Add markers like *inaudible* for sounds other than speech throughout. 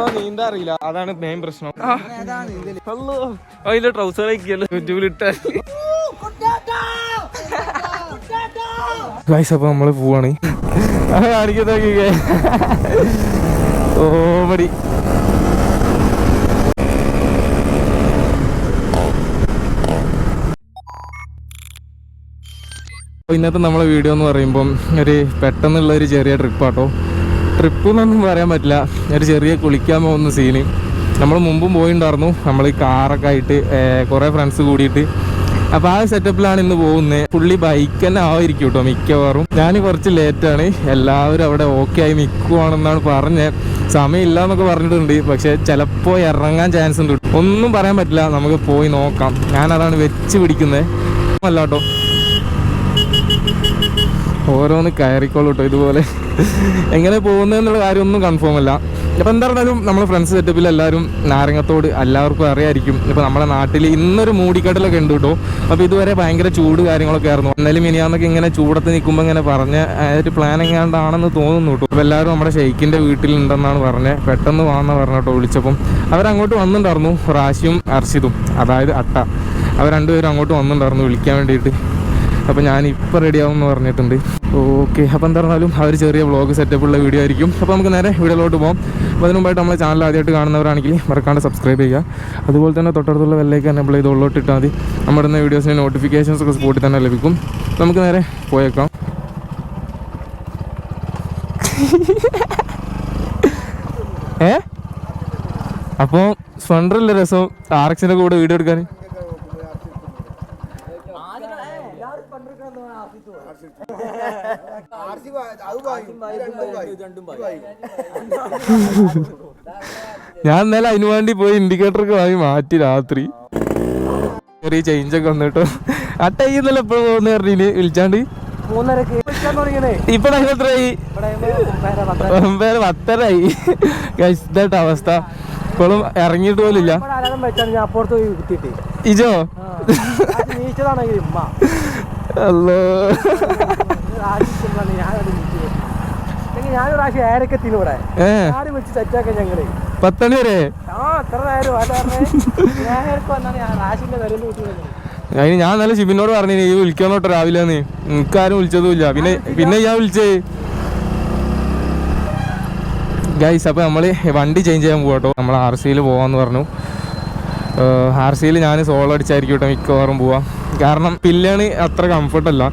Bro നീന്താ അറിയില്ല. അതാണ് main പ്രശ്നം. അല്ലോ അതിന്റെ ട്രൗസർ അയക്കല്ലോ യൂട്യൂബിൽ ഇട്ടാൽ ഗൈസ് അപ്പൊ നമ്മൾ പോവാണ്. കാണിക്കുന്നൊക്കെ ഓമടി ഇന്നത്തെ നമ്മളെ വീഡിയോ എന്ന് പറയുമ്പം ഒരു പെട്ടെന്നുള്ള ഒരു ചെറിയ ട്രിപ്പാട്ടോ ട്രിപ്പ് എന്നൊന്നും പറയാൻ പറ്റില്ല. ഒരു ചെറിയ കുളിക്കാൻ പോകുന്ന സീന് നമ്മൾ മുമ്പും പോയിണ്ടായിരുന്നു. നമ്മൾ ഈ കാറൊക്കെ ആയിട്ട് കുറേ ഫ്രണ്ട്സ് കൂടിയിട്ട്. അപ്പോൾ ആ സെറ്റപ്പിലാണ് ഇന്ന് പോകുന്നത് പുള്ളി ബൈക്ക് തന്നെ ആവായിരിക്കും കേട്ടോ മിക്കവാറും. ഞാൻ കുറച്ച് ലേറ്റാണ് എല്ലാവരും അവിടെ ഓക്കെ ആയി നിൽക്കുവാണെന്നാണ് പറഞ്ഞത് സമയമില്ല എന്നൊക്കെ പറഞ്ഞിട്ടുണ്ട്. പക്ഷേ ചിലപ്പോൾ ഇറങ്ങാൻ ചാൻസ് ഉണ്ട്. ഒന്നും പറയാൻ പറ്റില്ല. നമുക്ക് പോയി നോക്കാം. ഞാനതാണ് വെച്ച് പിടിക്കുന്നത് അല്ല കേട്ടോ ഓരോന്ന് കയറിക്കോളൂ കേട്ടോ ഇതുപോലെ. എങ്ങനെ പോകുന്നതെന്നുള്ള കാര്യമൊന്നും കൺഫേം അല്ല. ഇപ്പം എന്താ പറഞ്ഞാലും നമ്മുടെ ഫ്രണ്ട്സ് സെറ്റപ്പിൽ എല്ലാവരും നാരങ്ങത്തോട് എല്ലാവർക്കും അറിയായിരിക്കും. ഇപ്പം നമ്മുടെ നാട്ടിൽ ഇന്നൊരു മൂടിക്കടലൊക്കെ ഉണ്ട് കേട്ടോ അപ്പോൾ ഇതുവരെ ഭയങ്കര ചൂട് കാര്യങ്ങളൊക്കെ ആയിരുന്നു. എന്നാലും ഇനിയാന്നൊക്കെ ഇങ്ങനെ ചൂടത്ത് നിൽക്കുമ്പോൾ ഇങ്ങനെ പറഞ്ഞ ഒരു പ്ലാൻ എങ്ങാണ്ടാണെന്ന് തോന്നുന്നു കേട്ടോ അപ്പോൾ എല്ലാവരും നമ്മുടെ ഷെയ്ക്കിന്റെ വീട്ടിലുണ്ടെന്നാണ് പറഞ്ഞത്. പെട്ടെന്ന് വാന്ന് പറഞ്ഞു കേട്ടോ വിളിച്ചപ്പം. അവരങ്ങോട്ട് വന്നിട്ടുണ്ടായിരുന്നു റാശിയും അർഷിതും അതായത് അട്ട. അവർ രണ്ടുപേരും അങ്ങോട്ട് വന്നിട്ടുണ്ടായിരുന്നു വിളിക്കാൻ വേണ്ടിയിട്ട്. അപ്പോൾ ഞാൻ ഇപ്പോൾ റെഡി ആവുമെന്ന് പറഞ്ഞിട്ടുണ്ട്. ഓക്കെ അപ്പോൾ എന്താ പറഞ്ഞാലും ആ ഒരു ചെറിയ വ്ളോഗ് സെറ്റപ്പുള്ള വീഡിയോ ആയിരിക്കും. അപ്പോൾ നമുക്ക് നേരെ വീഡിയോയിലോട്ട് പോകാം അപ്പോൾ അതിന് മുമ്പായിട്ട് നമ്മളെ ചാനൽ ആദ്യമായിട്ട് കാണുന്നവരാണെങ്കിൽ മറക്കാണ്ട് സബ്സ്ക്രൈബ് ചെയ്യുക. അതുപോലെ തന്നെ തൊട്ടടുത്തുള്ള വെല്ലേക്ക് എനേബിൾ ചെയ്ത് ഉള്ളോട്ട് ഇട്ടാൽ മതി. നമ്മുടെ ഇന്ന് വീഡിയോസിന് നോട്ടിഫിക്കേഷൻസ് ഒക്കെ സ്പോട്ടിൽ തന്നെ ലഭിക്കും. നമുക്ക് നേരെ പോയേക്കാം. *laughs* ഏ? അപ്പോൾ സ്പണ്ടറല്ലേ രസം? ആർ എക്സിന്റെ കൂടെ വീഡിയോ എടുക്കാൻ? ഞാൻ ഇന്നലെ അതിനു വേണ്ടി പോയി ഇൻഡിക്കേറ്ററൊക്കെ വാങ്ങി മാറ്റി രാത്രി. ചെറിയ ചേഞ്ച് ഒക്കെ വന്നിട്ടോ. ആ ടൈം ഇന്നലെ എപ്പോഴും പോകുന്ന പറഞ്ഞിന് വിളിച്ചാണ്ട്? ഇപ്പൊ എത്രയായി? ഒമ്പതര, പത്തരായി ഇതായിട്ട് അവസ്ഥ. ഇപ്പോഴും ഇറങ്ങിയിട്ട് പോലില്ല ഇജോ? അല്ലോ ആശിക്കുമ്പോഴാണ് ഞാനത് അല്ലെങ്കിൽ ഞാനൊരു പ്രാവശ്യം ഇവിടെ? ആരും സെറ്റാക്കാൻ ഞങ്ങൾ. പത്തണി വരെ. ആ എത്ര നേരം ഞാൻ ഏരക്ക് വന്നാണ് ഞാൻ റാഷിന്റെ വിരൽ കൂട്ടി അതിന് ഞാൻ നല്ല ഷിബിനോട് പറഞ്ഞു ഈ വിളിക്കാന്നോട്ടോ രാവിലെ എനിക്കാരും വിളിച്ചതുമില്ല. പിന്നെ പിന്നെ ഞാൻ വിളിച്ചേ. ഗൈസ് അപ്പോൾ നമ്മൾ വണ്ടി ചേഞ്ച് ചെയ്യാൻ പോകട്ടോ നമ്മൾ ആർ സിയിൽ പോകാമെന്ന് പറഞ്ഞു. ആർ സിയിൽ ഞാൻ സോളോ അടിച്ചായിരിക്കും കേട്ടോ മിക്കവാറും പോവാം. കാരണം പില്ലാണ് അത്ര കംഫർട്ടല്ല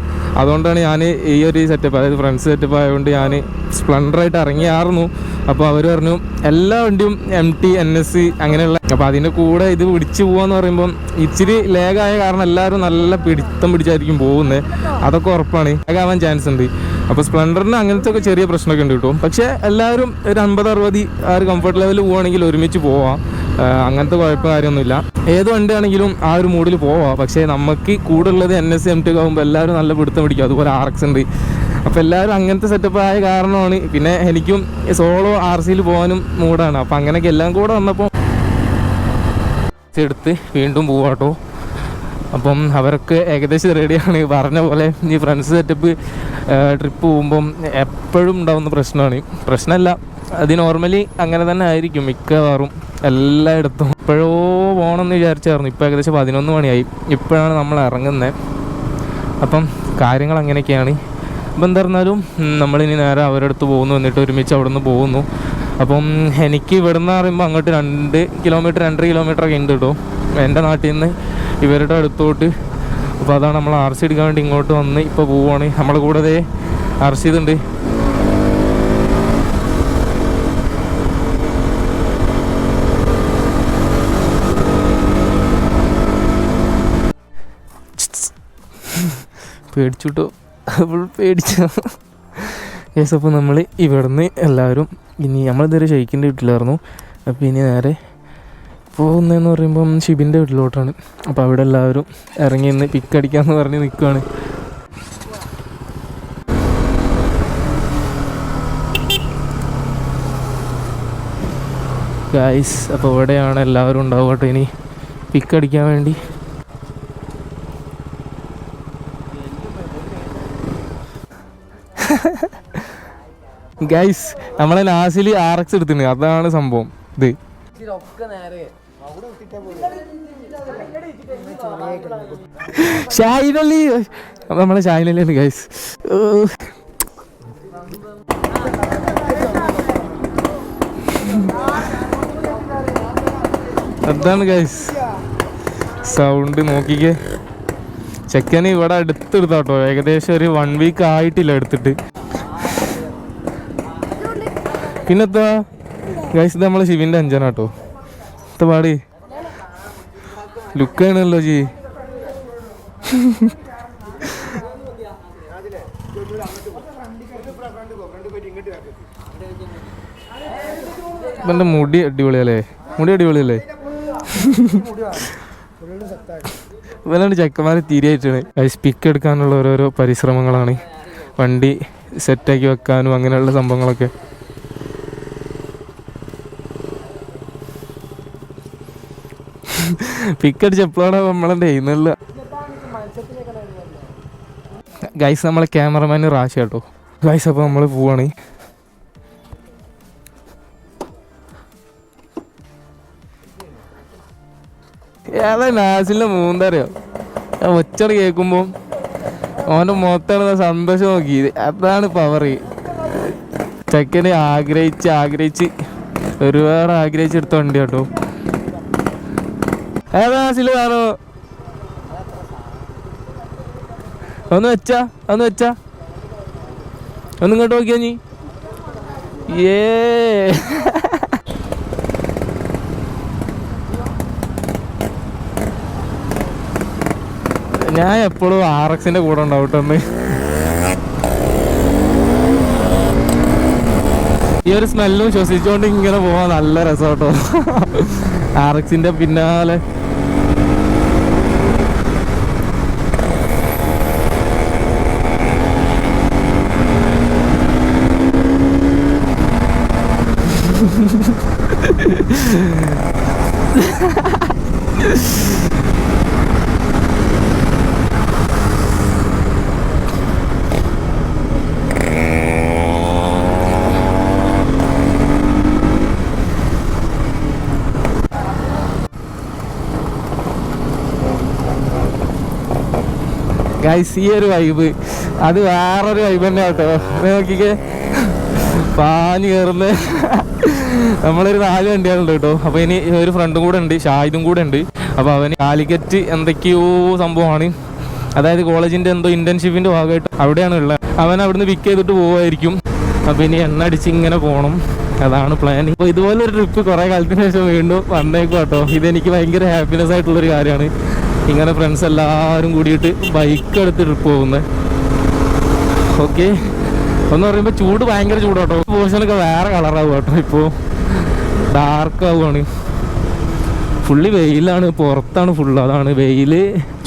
അതുകൊണ്ടാണ് ഞാൻ ഈ ഒരു സെറ്റപ്പ് അതായത് ഫ്രണ്ട്സ് സെറ്റപ്പ് ആയതുകൊണ്ട് ഞാൻ സ്പ്ലൻഡറായിട്ട് ഇറങ്ങിയായിരുന്നു അപ്പോൾ അവർ പറഞ്ഞു എല്ലാ വണ്ടിയും M T N S C അങ്ങനെയുള്ള അപ്പോൾ അതിന്റെ കൂടെ ഇത് പിടിച്ച് പോകാന്ന് പറയുമ്പം ഇച്ചിരി ലേഗായ കാരണം എല്ലാവരും നല്ല പിടിത്തം പിടിച്ചായിരിക്കും പോകുന്നത് അതൊക്കെ ഉറപ്പാണ്. ലേഗാവാൻ ചാൻസ് ഉണ്ട്. അപ്പോൾ സ്പ്ലെൻഡറിന് അങ്ങനത്തെ ഒക്കെ ചെറിയ പ്രശ്നമൊക്കെ ഉണ്ട് കിട്ടും. പക്ഷേ എല്ലാവരും ഒരു അൻപത് അറുപത് ആ ഒരു കംഫർട്ട് ലെവലിൽ പോവുകയാണെങ്കിൽ ഒരുമിച്ച് പോവാം. അങ്ങനത്തെ കുഴപ്പം കാര്യമൊന്നുമില്ല. ഏത് വണ്ടിയാണെങ്കിലും ആ ഒരു മൂഡിൽ പോവാം. പക്ഷേ നമുക്ക് കൂടെ ഉള്ളത് എൻ എസ് എം ടി ആകുമ്പോൾ എല്ലാവരും നല്ല പിടുത്തം പിടിക്കും. അതുപോലെ ആർ എക്സ് ഉണ്ട്. അപ്പോൾ എല്ലാവരും അങ്ങനത്തെ സെറ്റപ്പ് ആയ കാരണമാണ്. പിന്നെ എനിക്കും സോളോ ആർ സിയിൽ പോകാനും മൂഡാണ് അപ്പോൾ അങ്ങനെയൊക്കെ എല്ലാം കൂടെ വന്നപ്പോൾ എടുത്ത് വീണ്ടും പോവാട്ടോ അപ്പം അവരൊക്കെ ഏകദേശം റെഡിയാണ് പറഞ്ഞ പോലെ ഈ ഫ്രണ്ട്സ് സെറ്റപ്പ് ട്രിപ്പ് പോകുമ്പം എപ്പോഴും ഉണ്ടാകുന്ന പ്രശ്നമാണ്. പ്രശ്നമല്ല. അത് നോർമലി അങ്ങനെ തന്നെ ആയിരിക്കും മിക്കവാറും എല്ലായിടത്തും. ഇപ്പോഴോ പോകണമെന്ന് വിചാരിച്ചായിരുന്നു. ഇപ്പോൾ ഏകദേശം പതിനൊന്ന് മണിയായി. ഇപ്പോഴാണ് നമ്മൾ ഇറങ്ങുന്നത് അപ്പം കാര്യങ്ങൾ അങ്ങനെയൊക്കെയാണ്. അപ്പം എന്തായിരുന്നാലും നമ്മളിനി നേരെ അവരുടെ അടുത്ത് പോകുന്നു. എന്നിട്ട് ഒരുമിച്ച് അവിടെ നിന്ന് പോകുന്നു. അപ്പം എനിക്ക് ഇവിടെ നിന്ന് പറയുമ്പോൾ അങ്ങോട്ട് രണ്ട് കിലോമീറ്റർ രണ്ടര കിലോമീറ്റർ ഒക്കെ ഉണ്ട് കേട്ടോ എന്റെ നാട്ടിൽ നിന്ന് ഇവരുടെ അടുത്തോട്ട്. അപ്പോൾ അതാണ് നമ്മൾ ആർ സി എടുക്കാൻ വേണ്ടി ഇങ്ങോട്ട് വന്ന് ഇപ്പോൾ പോവുകയാണ് നമ്മളെ കൂടെ ആർ സി ഇതുണ്ട്. പേടിച്ചു ഫുൾ പേടിച്ചു യെസ് അപ്പോൾ നമ്മൾ ഇവിടുന്ന് എല്ലാവരും ഇനി നമ്മളിതുവരെ ഷെയ്ക്കിന്റെ വീട്ടിലായിരുന്നു. അപ്പോൾ ഇനി നേരെ പോകുന്നതെന്ന് പറയുമ്പം ഷിബിന്റെ വീട്ടിലോട്ടാണ്. അപ്പോൾ അവിടെ എല്ലാവരും ഇറങ്ങി നിന്ന് പിക്ക് അടിക്കാമെന്ന് പറഞ്ഞ് നിൽക്കുകയാണ് ഗായ്സ് അപ്പോൾ ഇവിടെയാണ് എല്ലാവരും ഉണ്ടാവട്ടെ ഇനി. പിക്ക് അടിക്കാൻ വേണ്ടി. ഗൈസ് നമ്മളെ ലാസ്റ്റിൽ ആർ എക്സ് എടുത്തിട്ടുണ്ട് അതാണ് സംഭവം. ഇത്. അപ്പൊ നമ്മളെ ഷായിനല്ലാണ് ഗൈസ് അതാണ് ഗൈസ് സൗണ്ട് നോക്കിക്കേ. ചെക്കന് ഇവിടെ അടുത്തെടുത്താട്ടോ. ഏകദേശം ഒരു വൺ വീക്ക് ആയിട്ടില്ല എടുത്തിട്ട്. പിന്നെത്താ ഗൈസ് ഇത് നമ്മളെ ശിവിന്റെ അഞ്ചനാട്ടോ ഇത്ത പാടി. ലുക്കാണല്ലോ ജി. ഇവന്റെ മുടി അടിപൊളിയല്ലേ മുടി അടിപൊളിയല്ലേ ഇവനാണ് ചെക്കന്മാർ തിരിയായിട്ടാണ് ഗൈസ് പിക്ക് എടുക്കാനുള്ള ഓരോരോ പരിശ്രമങ്ങളാണ്. വണ്ടി സെറ്റാക്കി വെക്കാനും അങ്ങനെയുള്ള സംഭവങ്ങളൊക്കെ. പിക്കടിച്ച് എപ്പോഴാണ് നമ്മളെന്റെ ചെയ്യുന്നില്ല ഗൈസ് നമ്മളെ ക്യാമറമാൻ റാശ കേട്ടോ. ഗൈസ് അപ്പോൾ നമ്മൾ പോവാണ്. ഏതാ നാസിലെ മൂന്നറിയോ ഒച്ചട് കേൾക്കുമ്പോൾ ഓന്റെ മുഖത്താണ് സന്തോഷം നോക്കി അതാണ് പവർ ചെക്കനെ ആഗ്രഹിച്ച് ആഗ്രഹിച്ച് ഒരുപാട് ആഗ്രഹിച്ചെടുത്ത വണ്ടി കേട്ടോ. ഏതാ നാസിൽ കാണോ ഒന്ന് വെച്ചാ ഒന്ന് വെച്ചാ. ഒന്ന് ഇങ്ങോട്ട് നോക്കിയാ നീ? ഏ. ഞാൻ എപ്പോഴും ആർ എക്സിന്റെ കൂടെ ഉണ്ടാവും കേട്ടോ ഈ ഒരു സ്മെല്ലും ശ്വസിച്ചുകൊണ്ട് ഇങ്ങനെ പോവാൻ നല്ല രസമാട്ടോ ആർ എക്സിന്റെ പിന്നാലെ ഗൈസ് ഈ ഒരു വൈബ് അത് വേറൊരു വൈബ് തന്നെ കേട്ടോ. നോക്കിക്കേ. പാഞ്ഞ് കയറുന്ന നമ്മളൊരു നാല് വണ്ടിയാണുണ്ട് കേട്ടോ. അപ്പോൾ ഇനി ഒരു ഫ്രണ്ടും കൂടെ ഉണ്ട് ഷാഹിദും കൂടെ ഉണ്ട്. അപ്പോൾ അവന് കാലിക്കറ്റ് എന്തൊക്കെയോ സംഭവമാണ്. അതായത് കോളേജിന്റെ എന്തോ ഇന്റേൺഷിപ്പിന്റെ ഭാഗമായിട്ട് അവിടെയാണ് ഉള്ളത്. അവൻ അവിടുന്ന് പിക്ക് ചെയ്തിട്ട് പോവായിരിക്കും അപ്പോൾ ഇനി എണ്ണ അടിച്ച് ഇങ്ങനെ പോകണം അതാണ് പ്ലാൻ ഇപ്പോൾ ഇതുപോലെ ഒരു ട്രിപ്പ് കുറേ കാലത്തിന് ശേഷം വീണ്ടും വന്നേക്കും കേട്ടോ. ഇതെനിക്ക് ഭയങ്കര ഹാപ്പിനെസ് ആയിട്ടുള്ളൊരു കാര്യമാണ്. ഇങ്ങനെ ഫ്രണ്ട്സ് എല്ലാവരും കൂടിയിട്ട് ബൈക്ക് എടുത്ത് ട്രിപ്പ് പോകുന്നത് ഓക്കെ എന്ന് പറയുമ്പോൾ ചൂട് ഭയങ്കര ചൂടാട്ടോ പോർഷനൊക്കെ വേറെ കളറാവും കേട്ടോ ഇപ്പോൾ ഡാർക്ക് ആവുകയാണ് ഫുള്ളി വെയിലാണ് പുറത്താണ് ഫുള്ള് അതാണ് വെയിൽ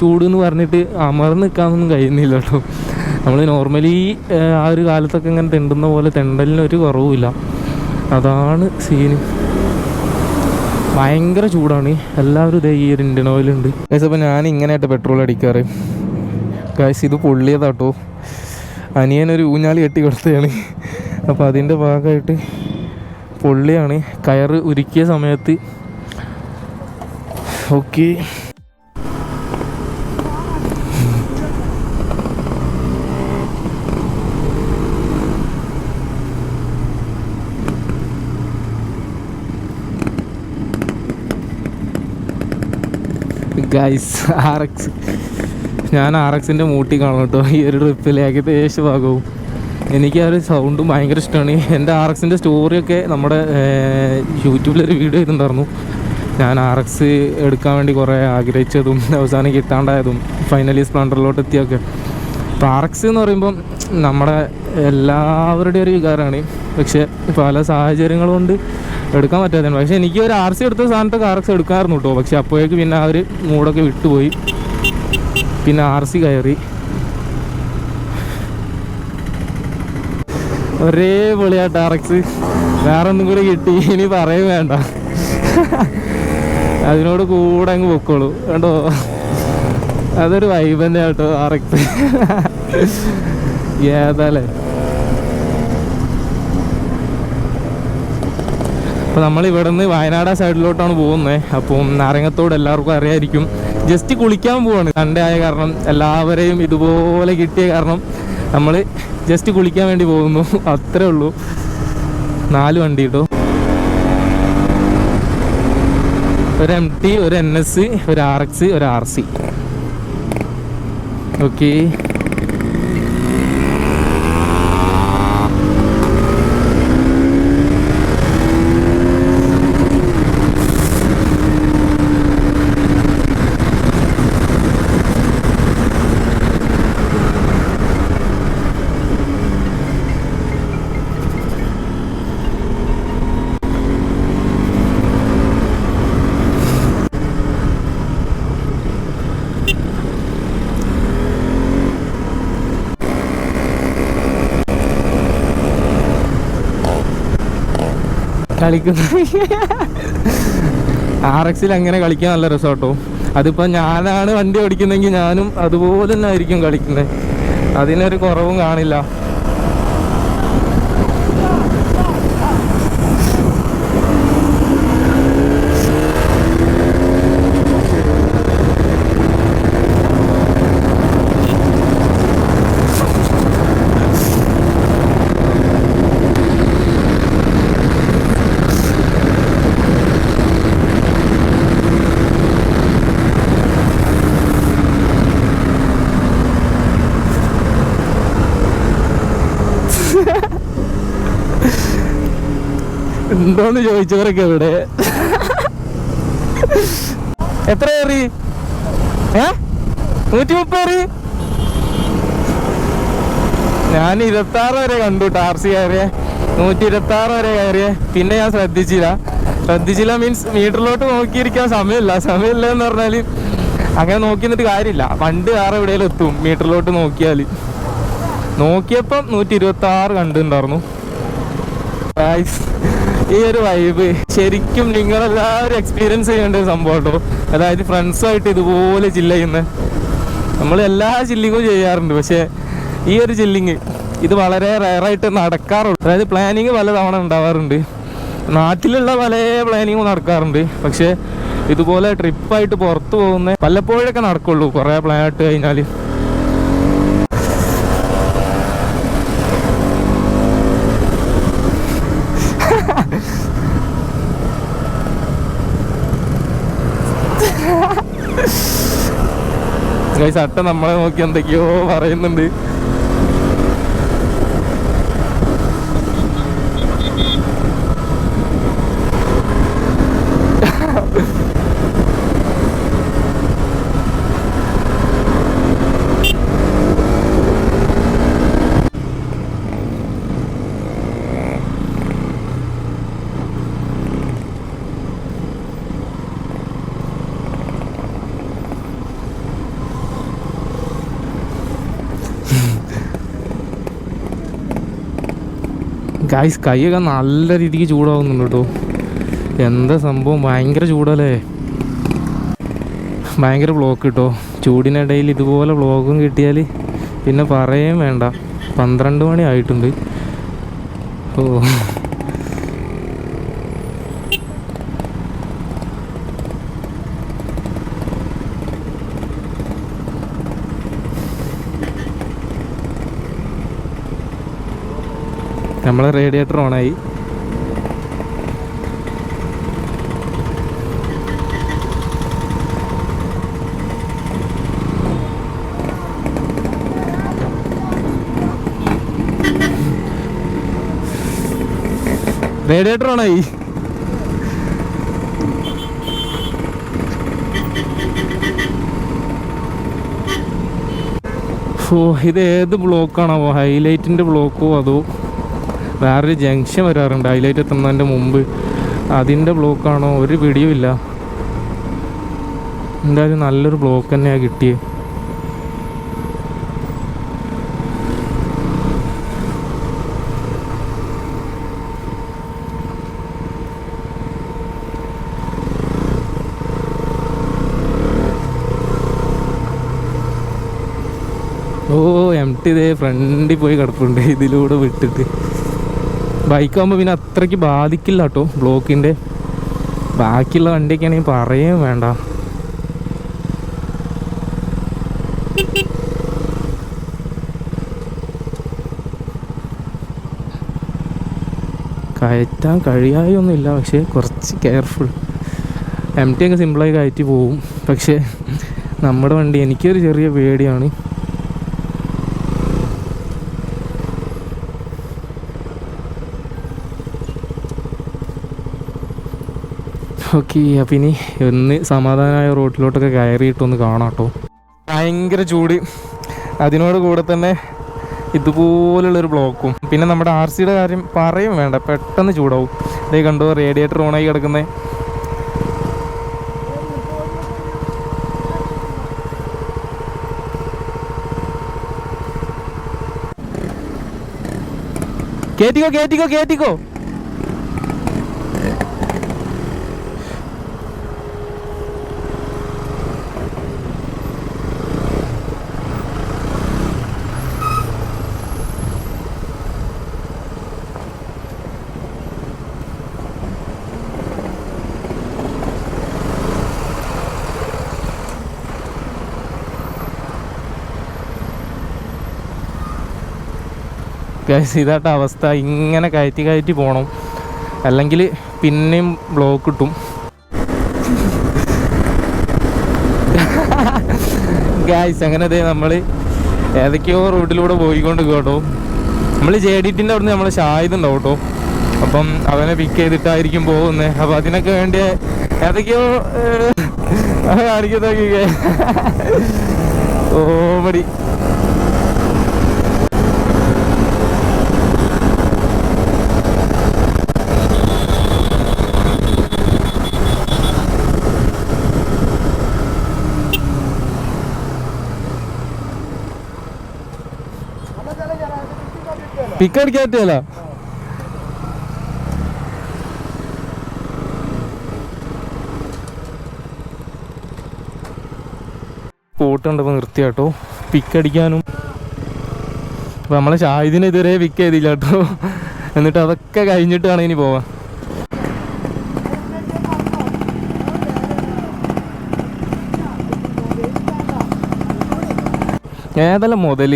ചൂട് എന്ന് പറഞ്ഞിട്ട് അമർന്ന് നിൽക്കാനൊന്നും കഴിയുന്നില്ല കേട്ടോ. നമ്മൾ നോർമലി ആ ഒരു കാലത്തൊക്കെ ഇങ്ങനെ തെണ്ടുന്ന പോലെ തെണ്ടലിന് ഒരു കുറവുമില്ല. അതാണ് സീന് ഭയങ്കര ചൂടാണ്. എല്ലാവരും ഇതേ ഈ ഇന്ത്യൻ ഓയിലുണ്ട് ഗൈസ് അപ്പോൾ ഞാൻ ഇങ്ങനെയായിട്ട് പെട്രോൾ അടിക്കാറ്. ഗൈസ് ഇത് പൊള്ളിയതാട്ടോ. അനിയനൊരു ഊഞ്ഞാൽ കെട്ടി കൊടുത്തതാണ്. അപ്പോൾ അതിന്റെ ഭാഗമായിട്ട് പൊള്ളിയാണ്. കയറ് ഉരുക്കിയ സമയത്ത്. ഓക്കെ. Guys R X. ഞാൻ ആർ എക്സിന്റെ മൂട്ടി കാണും കേട്ടോ. ഈ ഒരു ട്രിപ്പിൽ ഏകദേശം എനിക്ക് ആ ഒരു സൗണ്ടും ഭയങ്കര ഇഷ്ടമാണ് എന്റെ ആർ എക്സിന്റെ സ്റ്റോറിയൊക്കെ നമ്മുടെ യൂട്യൂബിലൊരു വീഡിയോ ചെയ്തിട്ടുണ്ടായിരുന്നു. ഞാൻ ആർ എക്സ് എടുക്കാൻ വേണ്ടി കുറേ ആഗ്രഹിച്ചതും അവസാനം കിട്ടാണ്ടായതും ഫൈനലി സ്പ്ലണ്ടറിലോട്ട് എത്തിയൊക്കെ. അപ്പോൾ ആർ എക്സ് എന്ന് പറയുമ്പം നമ്മുടെ എല്ലാവരുടെയും ഒരു വികാരമാണ്. പക്ഷേ പല സാഹചര്യങ്ങൾ കൊണ്ട് എടുക്കാൻ പറ്റാതെ പക്ഷേ എനിക്ക് ഒരു ആർ സി എടുത്ത സാധനത്തൊക്കെ ആർ എക്സ് എടുക്കാമായിരുന്നു കേട്ടോ. പക്ഷേ അപ്പോഴേക്ക് പിന്നെ ആ ഒരു മൂടൊക്കെ വിട്ടുപോയി. പിന്നെ ആർ സി കയറി. ഒരേ പൊളിയാ ടാറക്സ് വേറെ ഒന്നും കൂടി കിട്ടി ഇനി പറയും വേണ്ട. അതിനോട് കൂടെ അങ്ങ് പൊക്കോളൂ കേട്ടോ അതൊരു വൈബ് തന്നെ കേട്ടോ ആർ ഏതാലേ അപ്പോൾ നമ്മൾ ഇവിടെ നിന്ന് വയനാട് സൈഡിലോട്ടാണ് പോകുന്നത് അപ്പം നാരങ്ങത്തോട് എല്ലാവർക്കും അറിയായിരിക്കും. ജസ്റ്റ് കുളിക്കാൻ പോവാണ്. സൺഡേ ആയ കാരണം എല്ലാവരെയും ഇതുപോലെ കിട്ടിയ കാരണം നമ്മൾ ജസ്റ്റ് കുളിക്കാൻ വേണ്ടി പോകുന്നു. അത്രേ ഉള്ളൂ. നാല് വണ്ടി കേട്ടോ ഒരു എം ടി ഒരു എൻ എസ് ഒരു ആർ എക്സ് ഒരു ആർ സി ഓക്കെ കളിക്കുന്ന. ആർ എക്സിൽ അങ്ങനെ കളിക്കാൻ നല്ല രസമാട്ടോ അതിപ്പോൾ ഞാനാണ് വണ്ടി ഓടിക്കുന്നെങ്കിൽ ഞാനും അതുപോലെ തന്നെ ആയിരിക്കും കളിക്കുന്നത്. അതിനൊരു കുറവും കാണില്ല. ഉണ്ടോന്ന് ചോദിച്ചവരൊക്കെ ഇവിടെ. എത്ര കയറി ഏ? നൂറ്റി മുപ്പത് ഞാൻ ഇരുപത്തി ആറ് വരെ കണ്ടു ആർ സി കയറിയ. നൂറ്റി ഇരുപത്തി ആറ് വരെ കയറിയെ. പിന്നെ ഞാൻ ശ്രദ്ധിച്ചില്ല. ശ്രദ്ധിച്ചില്ല മീൻസ് മീറ്ററിലോട്ട് നോക്കിയിരിക്കാൻ സമയമില്ല. സമയമില്ല എന്ന് പറഞ്ഞാൽ അങ്ങനെ നോക്കി നിന്നിട്ട് കാര്യമില്ല. പണ്ട് വേറെ എവിടെയെങ്കിലും എത്തും. മീറ്ററിലോട്ട് നോക്കിയാൽ നോക്കിയപ്പം നൂറ്റി ഇരുപത്തി ആറ് കണ്ടിട്ടുണ്ടായിരുന്നു. Guys, ഈ ഒരു വൈബ് ശരിക്കും നിങ്ങളെല്ലാവരും എക്സ്പീരിയൻസ് ചെയ്യേണ്ട ഒരു സംഭവം കേട്ടോ. അതായത് ഫ്രണ്ട്സുമായിട്ട് ഇതുപോലെ ചില്ല ചെയ്യുന്ന. നമ്മൾ എല്ലാ ചില്ലിങ്ങും ചെയ്യാറുണ്ട്. പക്ഷേ ഈ ഒരു ചില്ലിങ് ഇത് വളരെ റയറായിട്ട് നടക്കാറുള്ളൂ. അതായത് പ്ലാനിങ് പല തവണ ഉണ്ടാവാറുണ്ട്. നാട്ടിലുള്ള പല പ്ലാനിങ്ങും നടക്കാറുണ്ട്. പക്ഷേ ഇതുപോലെ ട്രിപ്പായിട്ട് പുറത്തു പോകുന്ന വല്ലപ്പോഴൊക്കെ നടക്കുള്ളൂ. കുറേ പ്ലാൻ ഇട്ട് കഴിഞ്ഞാൽ ഗൈസ് അട്ട നമ്മളെ നോക്കി എന്തൊക്കെയോ പറയുന്നുണ്ട്. ഗൈസ് കൈയൊക്കെ നല്ല രീതിക്ക് ചൂടാവുന്നുണ്ട് കേട്ടോ. എന്താ സംഭവം? ഭയങ്കര ചൂടല്ലേ? ഭയങ്കര ബ്ലോക്ക് കിട്ടോ. ചൂടിനിടയിൽ ഇതുപോലെ ബ്ലോക്കും കിട്ടിയാൽ പിന്നെ പറയുകയും വേണ്ട. പന്ത്രണ്ട് മണി ആയിട്ടുണ്ട്. ഓ. നമ്മളെ റേഡിയേറ്റർ ഓണായി. റേഡിയേറ്റർ ഓണായി. ഓ ഇത് ഏത് ബ്ലോക്കാണോ ഹൈലൈറ്റിന്റെ ബ്ലോക്കോ അതോ വേറൊരു ജംഗ്ഷൻ വരാറുണ്ട്. ഹൈലൈറ്റ് എത്തുന്നതിന്റെ മുമ്പ്. അതിന്റെ ബ്ലോക്കാണോ? ഒരു പിടിയും ഇല്ല. എന്തായാലും നല്ലൊരു ബ്ലോക്ക് തന്നെയാണ് കിട്ടിയത് ഓ എം ടി ഇതേ ഫ്രണ്ടിൽ പോയി കിടപ്പുണ്ട്. ഇതിലൂടെ വിട്ടിട്ട്. ബൈക്കാകുമ്പോൾ പിന്നെ അത്രയ്ക്ക് ബാധിക്കില്ല കേട്ടോ ബ്ലോക്കിന്റെ ബാക്കിയുള്ള വണ്ടിയൊക്കെ ആണെങ്കിൽ പറയുകയും വേണ്ട. കയറ്റാൻ കഴിയായൊന്നുമില്ല പക്ഷേ കുറച്ച് കെയർഫുൾ എം ടി ഒക്കെ സിമ്പിളായി കയറ്റി പോവും. പക്ഷേ നമ്മുടെ വണ്ടി എനിക്കൊരു ചെറിയ പേടിയാണ്. ഓക്കെ അപ്പം ഇനി ഒന്ന് സമാധാനമായ റോട്ടിലോട്ടൊക്കെ കയറിയിട്ടൊന്ന് കാണാം കേട്ടോ ഭയങ്കര ചൂട്. അതിനോട് കൂടെ തന്നെ ഇതുപോലുള്ളൊരു ബ്ലോക്കും. പിന്നെ നമ്മുടെ ആർ സിയുടെ കാര്യം പറയും വേണ്ട. പെട്ടെന്ന് ചൂടാവും. ഇതേ കണ്ടോ റേഡിയേറ്റർ ഓണായി കിടക്കുന്നത് കേറ്റിക്കോ കേറ്റിക്കോ കേറ്റിക്കോ. ഗൈസ് ഇതാട്ട അവസ്ഥ. ഇങ്ങനെ കയറ്റി കയറ്റി പോകണം അല്ലെങ്കിൽ പിന്നെയും ബ്ലോക്ക് കിട്ടും. ഗായ്സ് അങ്ങനെ ദേ നമ്മൾ ഏതൊക്കെയോ റൂട്ടിലൂടെ പോയിക്കൊണ്ട് കേട്ടോ നമ്മൾ ജെ ഡി ടിന്റെ അവിടുന്ന് നമ്മൾ കേട്ടോ അപ്പം അവനെ പിക്ക് ചെയ്തിട്ടായിരിക്കും പോകുന്നത് അപ്പം അതിനൊക്കെ വേണ്ടി ഏതൊക്കെയോ ഓ ഓമടി പിക്ക് അടിക്കാൻ പറ്റിയല്ല പോട്ട് കണ്ടപ്പോൾ നിർത്തി കേട്ടോ പിക്ക് അടിക്കാനും. അപ്പോൾ നമ്മളെ ഷാഹിദിനെ ഇതുവരെ പിക്ക് ചെയ്തില്ല കേട്ടോ എന്നിട്ട് അതൊക്കെ കഴിഞ്ഞിട്ടാണ് ഇനി പോവാൻ. ഏതല്ല മുതൽ?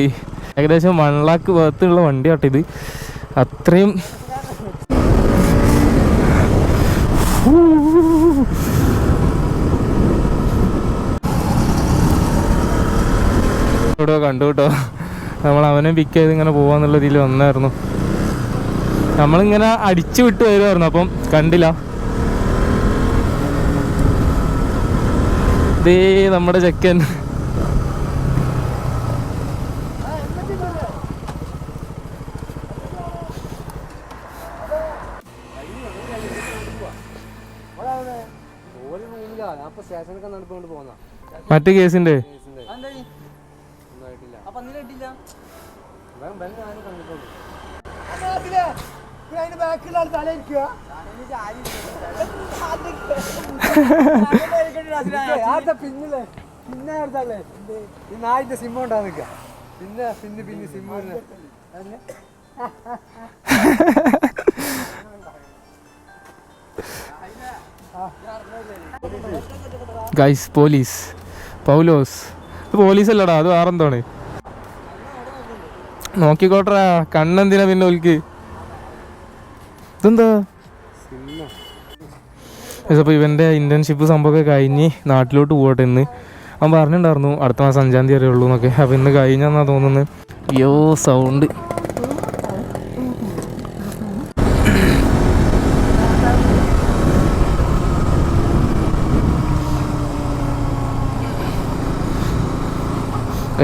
ഏകദേശം വൺ ലാക്ക് ഭാഗത്തുള്ള വണ്ടി കേട്ടോ ഇത്. അത്രയും കണ്ടു കേട്ടോ. നമ്മൾ അവനെ പിക്ക് ചെയ്ത് ഇങ്ങനെ പോവാന്നുള്ള രീതിയിൽ വന്നായിരുന്നു. നമ്മളിങ്ങനെ അടിച്ചു വിട്ട് വരുമായിരുന്നു അപ്പം കണ്ടില്ല. ദേ നമ്മുടെ ചെക്കൻ ഓൽ റൂമിലാണ് അപ്പൊ സ്റ്റേഷനൊക്കെ നടന്നുകൊണ്ട് പോന്ന മറ്റു കേസിന്റെ അപ്പൊ അന്നിലെ ഇട്ടില്ല കണ്ടിട്ടുണ്ട് അതിന്റെ ബാക്കിലുള്ള ആൾ തലയിരിക്കുക കേസിന്റെ? പിന്നെ അടുത്തല്ലേ? ഈ നായിന്റെ സിമ്മ ഉണ്ടാ നിക്ക. പിന്നെ പിന്നെ പിന്നെ സിമ്മ *laughs* ഗൈസ് പോലീസ്. പൗലോസ് പോലീസ് അല്ലടാ അത് വേറെന്താണ്? നോക്കിക്കോട്ടെ കണ്ണെന്തിനാ പിന്നെ ഓൽക്ക്? ഇതെന്താ? അപ്പോൾ ഇവന്റെ ഇന്റേൺഷിപ്പ് സംഭവമൊക്കെ കഴിഞ്ഞ് നാട്ടിലോട്ട് പോകട്ടെ ഇന്ന്. അവൻ പറഞ്ഞിട്ടുണ്ടായിരുന്നു അടുത്ത മാസം അഞ്ചാം തീയതി വരെ ഉള്ളൂ എന്നൊക്കെ. അപ്പോൾ ഇന്ന് കഴിഞ്ഞാന്നാ തോന്നുന്നത് യോ സൗണ്ട്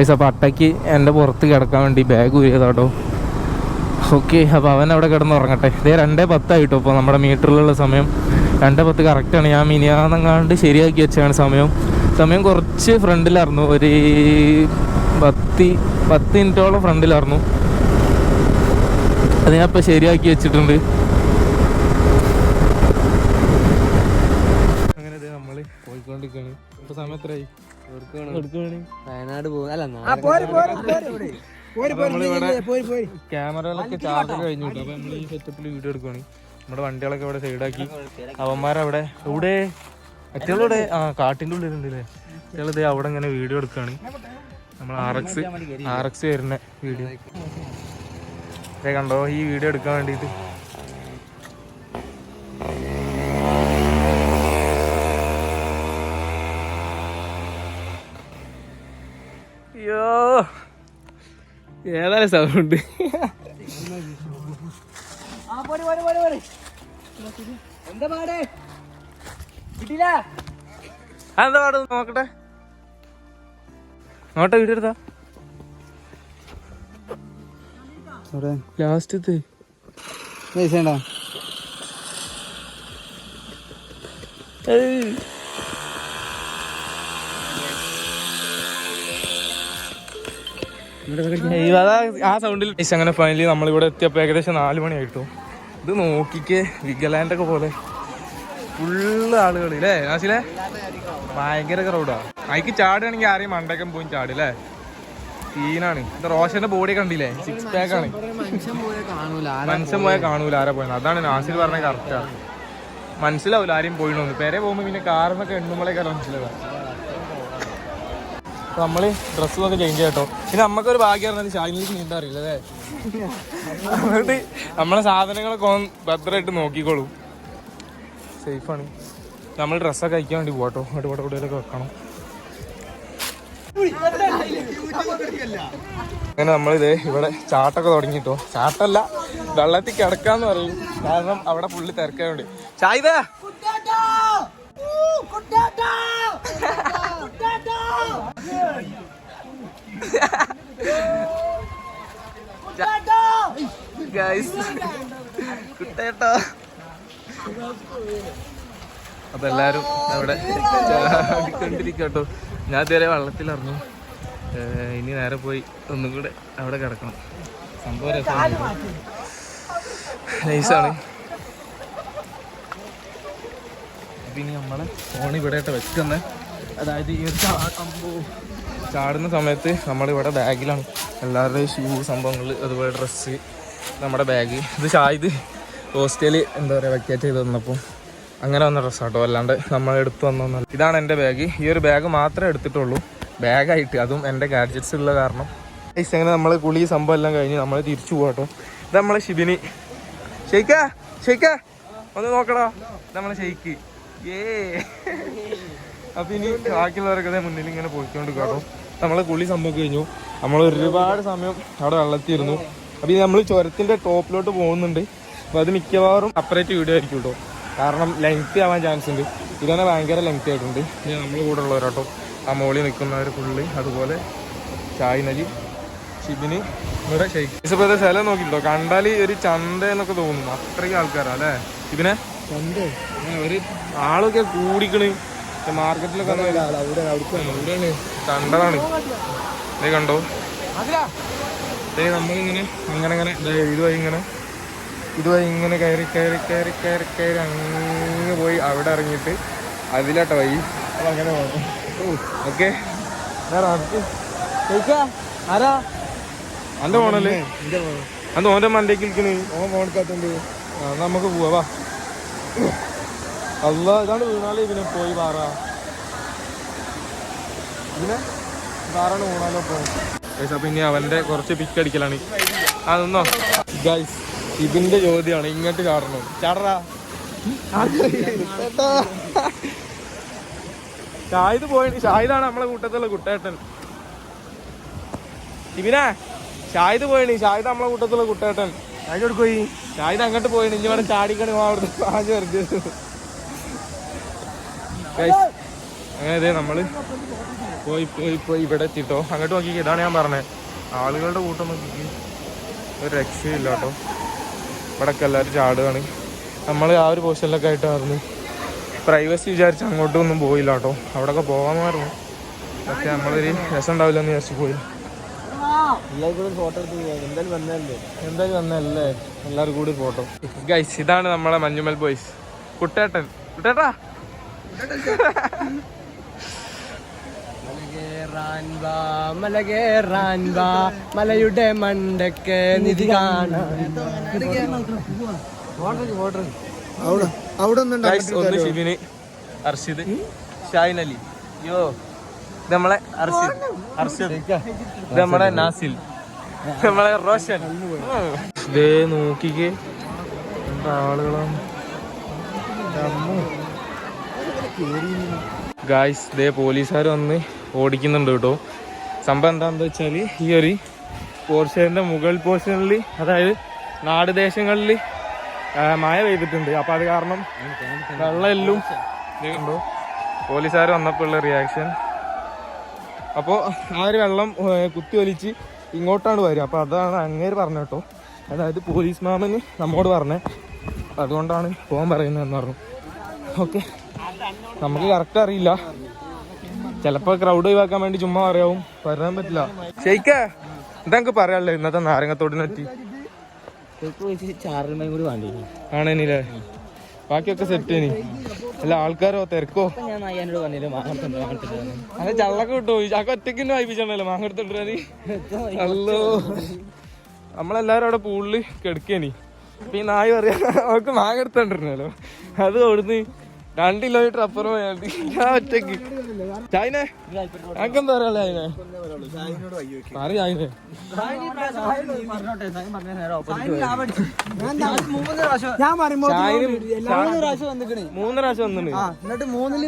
ഗൈസ് അപ്പോൾ അട്ടയ്ക്ക് എന്റെ പുറത്ത് കിടക്കാൻ വേണ്ടി ബാഗ് ഊരിയതാട്ടോ. ഓക്കെ അപ്പോൾ അവൻ അവിടെ കിടന്ന് ഉറങ്ങട്ടെ. ഇതേ രണ്ടേ പത്തായിട്ടോ ഇപ്പോൾ നമ്മുടെ മീറ്ററിലുള്ള സമയം. രണ്ടേ പത്ത് കറക്റ്റാണ് ഞാൻ മിനിയാന്നെങ്ങാണ്ട് ശരിയാക്കി വെച്ചാണ് സമയം. സമയം കുറച്ച് ഫ്രണ്ടിലായിരുന്നു. ഒരു പത്തി പത്ത് മിനിറ്റോളം ഫ്രണ്ടിലായിരുന്നു. അത് ഞാൻ ഇപ്പോൾ ശരിയാക്കി വെച്ചിട്ടുണ്ട്. അങ്ങനെ നമ്മൾ പോയിക്കൊണ്ടിരിക്കുകയാണ്. ഇപ്പോൾ സമയം എത്രയായി? വയനാട് ക്യാമറകളൊക്കെ ചാർജ് കഴിഞ്ഞു കേട്ടോ. അപ്പൊ നമ്മൾ ഈ സെറ്റപ്പിൽ വീഡിയോ എടുക്കുകയാണ് നമ്മുടെ വണ്ടികളൊക്കെ ഇവിടെ സൈഡാക്കി അവന്മാരവിടെ ഇവിടെ മറ്റുള്ളവിടെ ആ കാട്ടിന്റെ ഉള്ളിലുണ്ടല്ലേ മറ്റുള്ളത് അവിടെ ഇങ്ങനെ വീഡിയോ എടുക്കുകയാണ് നമ്മൾ ആർ എക്സ് ആർ എക്സ് വരുന്ന വീഡിയോ കണ്ടോ ഈ വീഡിയോ എടുക്കാൻ വേണ്ടിയിട്ട് അയ്യോ ഏതായാലും സൗണ്ട് എന്താ പാടേ? നോക്കട്ടെ. നോട്ടെ വീഡിയോ എടുത്താ? ലാസ്റ്റ് പൈസ ഉണ്ടോ? ആ സൗണ്ടിൽ അങ്ങനെ ഫൈനലി നമ്മളിവിടെ എത്തിയപ്പോൾ ഏകദേശം നാല് മണിയായിട്ടു. ഇത് നോക്കിക്കേ വിഗലാൻഡ് ഒക്കെ പോലെ. ഫുള്ള് ആളുകൾ അല്ലേ നാസിലെ ഭയങ്കര ക്രൗഡാ അയക്ക് ചാടുകയാണെങ്കിൽ ആരെയും മണ്ടക്കം പോയി ചാടി അല്ലേ സീനാണ് റോഷന്റെ ബോഡി കണ്ടില്ലേ? സിക്സ് പാക്ക് ആണ്. മനുഷ്യൻ പോയാൽ കാണൂല ആരാ പോയത് അതാണ് നാസിൽ പറഞ്ഞ കറക്റ്റ് മനസ്സിലാവൂല ആരെയും പോയിണോന്ന്. പേരെ പോകുമ്പോ പിന്നെ കാറിന്നൊക്കെ എണ്ണുമ്പോഴേക്കാണ് മനസ്സിലാവുക. നമ്മൾ ഡ്രസ്സും ഒക്കെ ചേഞ്ച് ചെയ്യട്ടോ പിന്നെ നമുക്കൊരു ഭാഗ്യം ചാനലിലേക്ക് ഷാനിലേക്ക് നീന്താ അറിയില്ല അല്ലേ? എന്നിട്ട് നമ്മളെ സാധനങ്ങളൊക്കെ ഭദ്രമായിട്ട് നോക്കിക്കോളൂ. സേഫാണ്. നമ്മൾ ഡ്രസ്സൊക്കെ അയക്കാൻ വേണ്ടി പോട്ടോ അങ്ങോട്ട് കൂടുതലൊക്കെ വെക്കണം. അങ്ങനെ നമ്മളിത് ഇവിടെ ചാട്ടൊക്കെ തുടങ്ങിട്ടോ. ചാട്ടല്ല വെള്ളത്തിൽ കിടക്കാന്ന് പറയും. കാരണം അവിടെ പുള്ളി തിരക്കായോണ്ട്. ചായതാ ഗൈസ് കുട്ടേട്ടോ. അപ്പൊ എല്ലാരും അവിടെ ചാടിക്കൊണ്ടിരിക്കട്ടോ. ഞാൻ ഇതുവരെ വെള്ളത്തിലിറങ്ങി. ഇനി നേരെ പോയി ഒന്നും കൂടെ അവിടെ കിടക്കണം. സംഭവം രസമാണ്. നൈസാണ് പിന്നെ നമ്മൾ ഫോൺ ഇവിടെ വെക്കുന്നത് അതായത് ഈ ഒരു ചാടുന്ന സമയത്ത് നമ്മളിവിടെ ബാഗിലാണ്. എല്ലാവരുടെയും ഷൂ സംഭവങ്ങൾ അതുപോലെ ഡ്രസ്സ് നമ്മുടെ ബാഗ് ഇത് ഷായത് ഹോസ്റ്റലിൽ എന്താ പറയുക വെക്കേറ്റ് ചെയ്ത് തന്നപ്പോൾ അങ്ങനെ വന്ന ഡ്രസ്സാട്ടോ അല്ലാണ്ട് നമ്മൾ എടുത്തു വന്നൊന്നല്ല ഇതാണ് എന്റെ ബാഗ് ഈ ഒരു ബാഗ് മാത്രമേ എടുത്തിട്ടുള്ളൂ. ബാഗായിട്ട് അതും എന്റെ ഗാഡ്ജറ്റ്സ് ഉള്ള കാരണം. ഐസ് അങ്ങനെ നമ്മൾ കുളി സംഭവം എല്ലാം കഴിഞ്ഞ് നമ്മൾ തിരിച്ചു പോകട്ടോ ഇത് നമ്മളെ ഷിബിനി ഷെയ്ക്ക ഷെയ്ക്ക ഒന്ന് നോക്കടാ. നമ്മളെ ഷെയ്ക്ക്. അപ്പൊ ഇനി ബാക്കിയുള്ളവരൊക്കെ മുന്നിൽ ഇങ്ങനെ പോയിക്കൊണ്ട് കേട്ടോ. നമ്മളെ കുളി സംഭവം കഴിഞ്ഞു. നമ്മൾ ഒരുപാട് സമയം അവിടെ വെള്ളത്തിരുന്നു അപ്പൊ ഇനി നമ്മൾ ചുരത്തിന്റെ ടോപ്പിലോട്ട് പോകുന്നുണ്ട്. അപ്പൊ അത് മിക്കവാറും അപ്പറേറ്റ് വീഡിയോ ആയിരിക്കും കേട്ടോ. കാരണം ലെങ്ത് ആവാൻ ചാൻസ് ഉണ്ട്. ഇതന്നെ ഭയങ്കര ലെങ്ത് ആയിട്ടുണ്ട്. ഇനി നമ്മൾ കൂടെ ഉള്ളവരാട്ടോ ആ മോളിൽ നിൽക്കുന്നവർ ഫുള്ള് അതുപോലെ ചായ് നജി ഷിബിന് ഇവിടെ ഷെയ്ഖ് ഇപ്പൊ സ്ഥലം നോക്കിട്ടോ. കണ്ടാൽ ഒരു ചന്ത എന്നൊക്കെ തോന്നുന്നു. അത്രയും ആൾക്കാരാ അല്ലേ? ഇതിനെ ആളൊക്കെ കൂടിക്കണ്. മാർക്കറ്റിലൊക്കെ ഇവിടെയാണ് കണ്ടതാണ്. ഇത് കണ്ടോ? നമ്മളിങ്ങനെ ഇങ്ങനെ ഇങ്ങനെ ഇതുമായി ഇങ്ങനെ ഇതുമായി ഇങ്ങനെ കയറി കയറി കയറി കയറി കയറി അങ്ങ് പോയി അവിടെ ഇറങ്ങിയിട്ട് അതിലാട്ടോ വൈ അങ്ങനെ പോകണം ഓക്കെ. ആരാ? അന്റെ പോണല്ലേ അന്ന് ഓന്റെ മണ്ടേക്ക് ഇരിക്കണേ ഓൻ ആ നമുക്ക് പോവാ അല്ല ഇതാണ് വീണാലേ. ഇവനെ പോയി പാറ ഇവനെ പാറാണ് വീണാലോ പോയി. അപ്പൊ ഇനി അവന്റെ കുറച്ച് പിക്ക് അടിക്കലാണ്. ആ നിന്നോ? ഗൈസ് ഇതിന്റെ ചോദ്യമാണ് ഇങ്ങോട്ട് ചാടണം. ചാടറാ. ഷാഹിദ് പോയി. ഷായിദാണ് നമ്മളെ കൂട്ടത്തിലുള്ള കുട്ടേട്ടൻ. ഇവനാ ഷായിദ് പോയി. ഷായിദ് നമ്മളെ കൂട്ടത്തിലുള്ള കുട്ടേട്ടൻ. പോയി ഷാഹിദ് അങ്ങോട്ട് പോയി ഇനി ഇവിടെ ചാടിക്കണി Guys, അങ്ങനെ നമ്മൾ പോയി പോയി പോയി ഇവിടെ എത്തിട്ടോ. അങ്ങോട്ട് നോക്കി ഇതാണ് ഞാൻ പറഞ്ഞത് ആളുകളുടെ കൂട്ടം നോക്കി ഒരു രക്ഷയില്ല കേട്ടോ. ഇവിടെയൊക്കെ എല്ലാവരും ചാടുകയാണ്. നമ്മൾ ആ ഒരു പൊസിഷനിലൊക്കെ ആയിട്ടായിരുന്നു. പ്രൈവസി വിചാരിച്ച് അങ്ങോട്ടൊന്നും പോയില്ല കേട്ടോ. അവിടെയൊക്കെ പോകാമെന്നായിരുന്നു പക്ഷെ നമ്മളൊരു രസം ഉണ്ടാവില്ല എന്ന് വിചാരിച്ച് പോയി ഫോട്ടോ എടുത്ത് എന്തായാലും വന്നതല്ലേ? എന്തായാലും വന്നല്ലേ എല്ലാവരും കൂടി ഫോട്ടോ. ഗൈസ് ഇതാണ് നമ്മളെ മഞ്ഞുമൽ ബോയ്സ് കുട്ടേട്ടൻ. കുട്ടേട്ടാ. മലയുടെ മണ്ടക്ക് നിധി കാണാൻ. ഷിബിന് അർഷിദ് അലി. യോ. ഇത് നമ്മളെ അർഷിദ് ഇത് നമ്മളെ നാസിൽ. ഇത് നമ്മളെ റോഷൻ. ദേ നോക്കിക്ക്. ഗായ്സ് ഇതേ പോലീസുകാർ വന്ന് ഓടിക്കുന്നുണ്ട് കേട്ടോ. സംഭവം എന്താണെന്ന് വെച്ചാൽ ഈ ഒരു പോർഷന്റെ മുകൾ പോർഷനിൽ അതായത് നാട് ദേശങ്ങളിൽ മഴ പെയ്തിട്ടുണ്ട്. അപ്പം അത് കാരണം വെള്ളം എല്ലാം പോലീസുകാർ വന്നപ്പോൾ ഉള്ള റിയാക്ഷൻ അപ്പോൾ ആ ഒരു വെള്ളം കുത്തി ഒലിച്ച് ഇങ്ങോട്ടാണ് വരിക. അപ്പോൾ അതാണ് അങ്ങേര് പറഞ്ഞ കേട്ടോ. അതായത് പോലീസ് മാമന് നമ്മോട് പറഞ്ഞേ. അതുകൊണ്ടാണ് പോകാൻ പറയുന്നതെന്ന് പറഞ്ഞു. ഓക്കെ. നമുക്ക് കറക്റ്റ് അറിയില്ല. ചിലപ്പോൾ ക്രൗഡ് ഒഴിവാക്കാൻ വേണ്ടി ചുമ്മാ പറയാവും. പറയാൻ പറ്റില്ല. ഷെയ്ക്ക എന്താ എനിക്ക് പറയാനുള്ളത്? ഇന്നത്തെ നാരങ്ങത്തോടിനെ പറ്റി. ആണേനില്ലേ ബാക്കിയൊക്കെ സെറ്റ് ഇനി അല്ല ആൾക്കാരോ തിരക്കോ? ഞാൻ അയ്യാനോട് പറഞ്ഞില്ല ചള്ളൊക്കെ കിട്ടോ ചാക്ക ഒറ്റയ്ക്ക് വായിപ്പിച്ചാണല്ലോ മാങ്ങ എടുത്തിട്ട് അല്ലോ. നമ്മളെല്ലാരും അവിടെ പൂളിൽ കിടക്കേനി. അപ്പൊ ഈ നായ പറയാ അവർക്ക് മാങ്ങ എടുത്തോണ്ടിരുന്നല്ലോ അത് അവിടുന്ന് രണ്ട് കിലോമീറ്റർ അപ്പുറം പോയാണ്ട് ഞാൻ ഒറ്റയ്ക്ക് ചായനെ ഞങ്ങക്കെന്താ പറയാ ചായനെ പറ ചായനെ ഞാൻ പറയുമ്പോ മൂന്ന് പ്രാവശ്യം വന്നിക്കണേ. മൂന്ന് പ്രാവശ്യം എന്നിട്ട് മൂന്നിൽ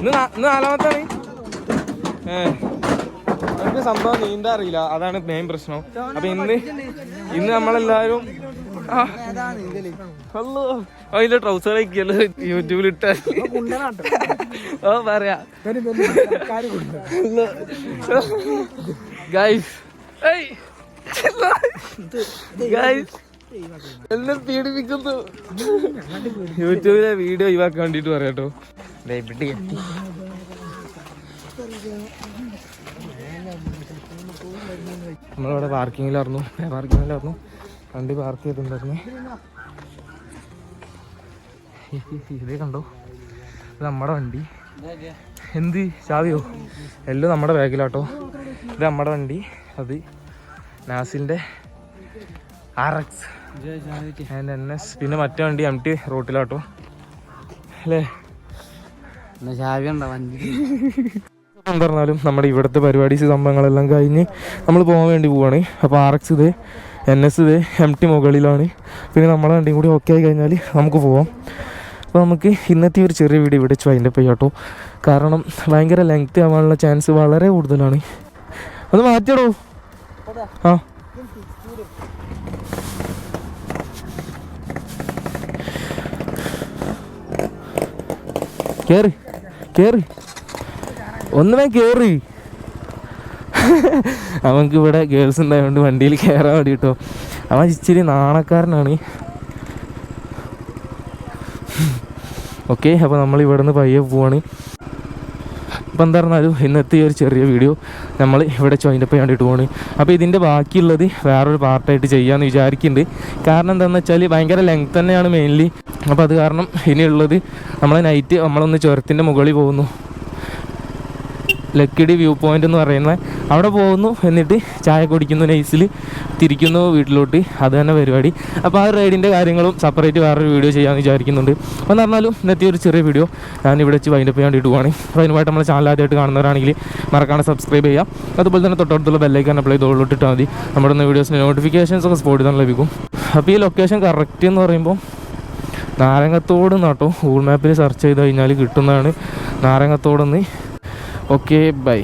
ഇന്ന് നാലാമത്താണ് ഏഹ് എനിക്ക് സംഭവം നീന്താ അറിയില്ല. അതാണ് മെയിൻ പ്രശ്നം. അപ്പൊ ഇന്ന് ഇന്ന് നമ്മളെല്ലാരും അല്ലോ അതിന്റെ ട്രൗസർ ആക്കിയല്ലോ യൂട്യൂബിൽ ഇട്ട. ഓ പറയാ. ഗൈസ് ഗൈസ് എല്ലാം പീഡിപ്പിക്കുന്നു. യൂട്യൂബിലെ വീഡിയോ ഒഴിവാക്കാൻ വേണ്ടിട്ട് പറയാട്ടോ ദേ ഇവിടെ എത്തി. നമ്മളിവിടെ പാർക്കിങ്ങിലായിരുന്നു പാർക്കിങ്ങിലായിരുന്നു വണ്ടി പാർക്ക് ചെയ്തിട്ടുണ്ടായിരുന്നു. ഇതേ കണ്ടോ? ഇത് നമ്മുടെ വണ്ടി. എന്ത്? ചാവിയോ? എല്ലാം നമ്മുടെ ബാഗിലാട്ടോ. ഇത് നമ്മുടെ വണ്ടി. അത് നാസിന്റെ R X and N S പിന്നെ മറ്റേ വണ്ടി എം ടി റോട്ടിലാട്ടോ. അല്ലേ? പറഞ്ഞാലും നമ്മുടെ ഇവിടുത്തെ പരിപാടി സംഭവങ്ങളെല്ലാം കഴിഞ്ഞ് നമ്മൾ പോകാൻ വേണ്ടി പോവാണ്. അപ്പോൾ ആർ എക്സ് ഇത്. എൻ എസ് ഇത് എം ടി മുകളിലാണ്. പിന്നെ നമ്മളെ വണ്ടിയും കൂടി ഓക്കെ ആയി കഴിഞ്ഞാൽ നമുക്ക് പോവാം. അപ്പോൾ നമുക്ക് ഇന്നത്തെ ഒരു ചെറിയ വീഡിയോ ഇവിടെ അതിന്റെ കേട്ടോ. കാരണം ഭയങ്കര ലെങ്ത് ആവാനുള്ള ചാൻസ് വളരെ കൂടുതലാണ്. അത് മാറ്റിയടോ. ആ. കേറി. കേറി. ഒന്നുമേ കേറി. അവൻക്ക് ഇവിടെ ഗേൾസ് ഉണ്ടായതുകൊണ്ട് വണ്ടിയിൽ കയറാൻ വേണ്ടി കിട്ടും അവൻ ഇച്ചിരി നാണക്കാരനാണ്. ഓക്കെ അപ്പോൾ നമ്മൾ ഇവിടെ നിന്ന് പയ്യെ പോവാണ്. അപ്പം എന്താ പറഞ്ഞാലും ഇന്നത്തെ ഒരു ചെറിയ വീഡിയോ നമ്മൾ ഇവിടെ ചോയിന്റെപ്പം വേണ്ടിയിട്ട് പോവാണ്. അപ്പോൾ ഇതിന്റെ ബാക്കിയുള്ളത് വേറൊരു പാർട്ടായിട്ട് ചെയ്യാമെന്ന് വിചാരിക്കുന്നുണ്ട് കാരണം എന്താണെന്ന് വെച്ചാൽ ഭയങ്കര ലെങ്ത് തന്നെയാണ് മെയിൻലി അപ്പോൾ അത് കാരണം ഇനിയുള്ളത് നമ്മൾ നൈറ്റ് നമ്മളൊന്ന് ചുരത്തിന്റെ മുകളിൽ പോകുന്നു. ലക്കിടി വ്യൂ പോയിന്റ് എന്ന് പറയുന്നത്. അവിടെ പോകുന്നു എന്നിട്ട് ചായ കുടിക്കുന്നു നൈസിൽ തിരിക്കുന്നു വീട്ടിലോട്ട്. അത് തന്നെ പരിപാടി. അപ്പോൾ ആ റൈഡിന്റെ കാര്യങ്ങളും സെപ്പറേറ്റ് വേറൊരു വീഡിയോ ചെയ്യാമെന്ന് വിചാരിക്കുന്നുണ്ട്. അപ്പോൾ എന്ന് പറഞ്ഞാലും ഇന്നത്തെ ഒരു ചെറിയ വീഡിയോ ഞാൻ ഇവിടെ വെച്ച് വൈൻഡപ്പ് ചെയ്യാൻ വേണ്ടി പോവാണ്. അപ്പോൾ അതിനുമായിട്ട് നമ്മുടെ ചാനൽ ആദ്യമായിട്ട് കാണുന്നവരാണെങ്കിൽ മറക്കാണ്ട് സബ്സ്ക്രൈബ് ചെയ്യാം അതുപോലെ തന്നെ തൊട്ടടുത്തുള്ള ബെല്ലൈക്കാൻ അപ്ലൈ ചെയ്തോളിട്ടിട്ടാൽ മതി. നമ്മുടെ വീഡിയോസിന്റെ നോട്ടിഫിക്കേഷൻസ് ഒക്കെ സ്പോട്ടിൽ തന്നെ ലഭിക്കും അപ്പോൾ ഈ ലൊക്കേഷൻ കറക്റ്റ് എന്ന് പറയുമ്പോൾ നാരങ്ങത്തോട് നാട്ടോ ഗൂഗിൾ മാപ്പിൽ സെർച്ച് ചെയ്ത് കഴിഞ്ഞാൽ കിട്ടുന്നതാണ്. നാരങ്ങത്തോടെന്ന് ഓക്കെ ബൈ